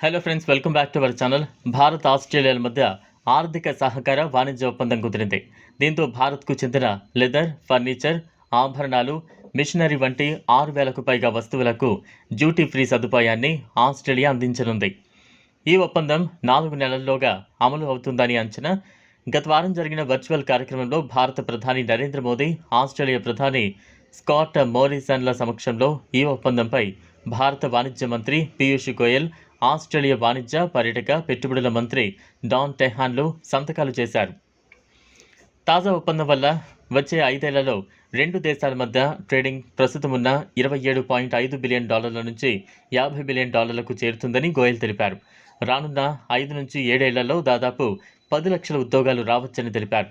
Hello friends welcome back to our channel Bharat ఆస్ట్రేలియాల మధ్య ఆర్థిక సహకార వాణిజ్య ఒప్పందం కుదిరింది. దీంతో భారత్కు చెందిన లెదర్ ఫర్నిచర్ ఆభరణాలు మిషనరీ వంటి ఆరు వేలకు పైగా వస్తువులకు డ్యూటీ ఫ్రీ సదుపాయాన్ని ఆస్ట్రేలియా అందించనుంది. ఈ ఒప్పందం నాలుగు నెలల్లోగా అమలు అవుతుందని అంచనా గత వారం జరిగిన వర్చువల్ కార్యక్రమంలో భారత ప్రధాని నరేంద్ర మోదీ ఆస్ట్రేలియా ప్రధాని స్కాట్ మోరిసన్ల సమక్షంలో ఈ ఒప్పందంపై భారత వాణిజ్య మంత్రి పీయూష్ గోయల్ ఆస్ట్రేలియా వాణిజ్య పర్యటక పెట్టుబడుల మంత్రి డాన్ టెహాన్లు సంతకాలు చేశారు. తాజా ఒప్పందం వల్ల వచ్చే ఐదేళ్ళలో రెండు దేశాల మధ్య ట్రేడింగ్ ప్రస్తుతం ఉన్న ఇరవై ఏడు పాయింట్ ఐదు బిలియన్ డాలర్ల నుంచి యాభై బిలియన్ డాలర్లకు చేరుతుందని గోయల్ తెలిపారు. రానున్న ఐదు నుంచి ఏడేళ్ళలో దాదాపు పది లక్షల ఉద్యోగాలు రావచ్చని తెలిపారు.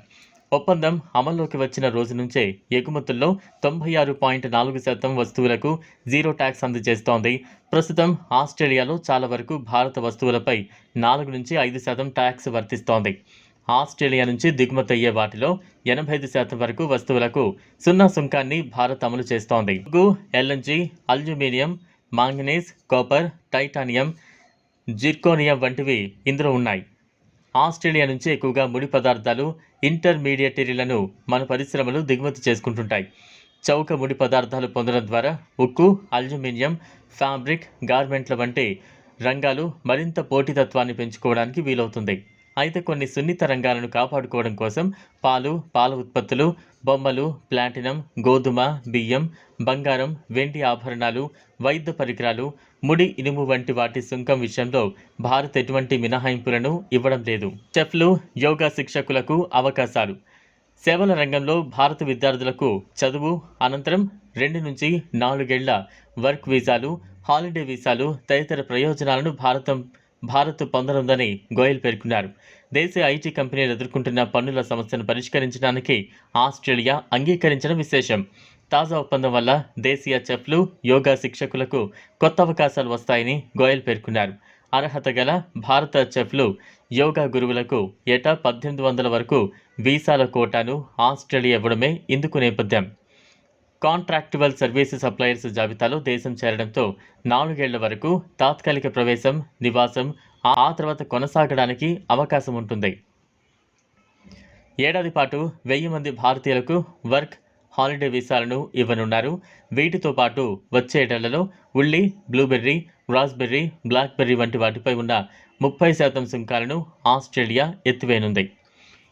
ఒప్పందం అమల్లోకి వచ్చిన రోజు నుంచే ఎగుమతుల్లో తొంభై ఆరు పాయింట్ నాలుగు శాతం వస్తువులకు జీరో ట్యాక్స్ అందజేస్తోంది. ప్రస్తుతం ఆస్ట్రేలియాలో చాలా వరకు భారత వస్తువులపై నాలుగు నుంచి ఐదు శాతం ట్యాక్స్ వర్తిస్తోంది. ఆస్ట్రేలియా నుంచి దిగుమతి అయ్యే వాటిలో ఎనభై ఐదు శాతం వరకు వస్తువులకు సున్నా సుంకాన్ని భారత్ అమలు చేస్తోంది. గు LNG aluminium manganese copper titanium zirconium వంటివి ఇందులో ఉన్నాయి. ఆస్ట్రేలియా నుంచి ఎక్కువగా ముడి పదార్థాలు ఇంటర్మీడియటరీలను మన పరిశ్రమలు దిగుమతి చేసుకుంటుంటాయి. చౌక ముడి పదార్థాలు పొందడం ద్వారా ఉక్కు అల్యూమినియం ఫ్యాబ్రిక్ గార్మెంట్ల వంటి రంగాలు మరింత పోటీతత్వాన్ని పెంచుకోవడానికి వీలవుతుంది. అయితే కొన్ని సున్నిత రంగాలను కాపాడుకోవడం కోసం పాలు పాల ఉత్పత్తులు బొమ్మలు ప్లాటినం గోధుమ బియ్యం బంగారం వెండి ఆభరణాలు వైద్య పరికరాలు ముడి ఇనుము వంటి వాటి సుంకం విషయంలో భారత్ ఎటువంటి మినహాయింపులను ఇవ్వడం లేదు. చెఫ్లు యోగా శిక్షకులకు అవకాశాలు. సేవల రంగంలో భారత విద్యార్థులకు చదువు అనంతరం రెండు నుంచి నాలుగేళ్ళ వర్క్ వీసాలు హాలిడే వీసాలు తదితర ప్రయోజనాలను భారతం భారత్ పొందనుందని గోయల్ పేర్కొన్నారు. దేశ ఐటీ కంపెనీలు ఎదుర్కొంటున్న పన్నుల సమస్యను పరిష్కరించడానికి ఆస్ట్రేలియా అంగీకరించడం విశేషం. తాజా ఒప్పందం వల్ల దేశీయ చెఫ్లు యోగా శిక్షకులకు కొత్త అవకాశాలు వస్తాయని గోయల్ పేర్కొన్నారు. అర్హత గల భారత చెఫ్లు యోగా గురువులకు ఏటా పద్దెనిమిది వందల వరకు వీసాల కోటాను ఆస్ట్రేలియా ఇవ్వడమే ఇందుకు నేపథ్యం. కాంట్రాక్టువల్ సర్వీసెస్ సప్లయర్స్ జాబితాలో దేశం చేరడంతో నాలుగేళ్ళ వరకు తాత్కాలిక ప్రవేశం నివాసం ఆ తర్వాత కొనసాగడానికి అవకాశం ఉంటుంది. ఏడాది పాటు వెయ్యి మంది భారతీయులకు వర్క్ హాలిడే వీసాలను ఇవ్వనున్నారు. వీటితో పాటు వచ్చే ఉల్లి బ్లూబెర్రీ రాస్బెర్రీ బ్లాక్బెర్రీ వంటి వాటిపై ఉన్న ముప్పై శాతం సుంకాలను ఆస్ట్రేలియా ఎత్తివేయనుంది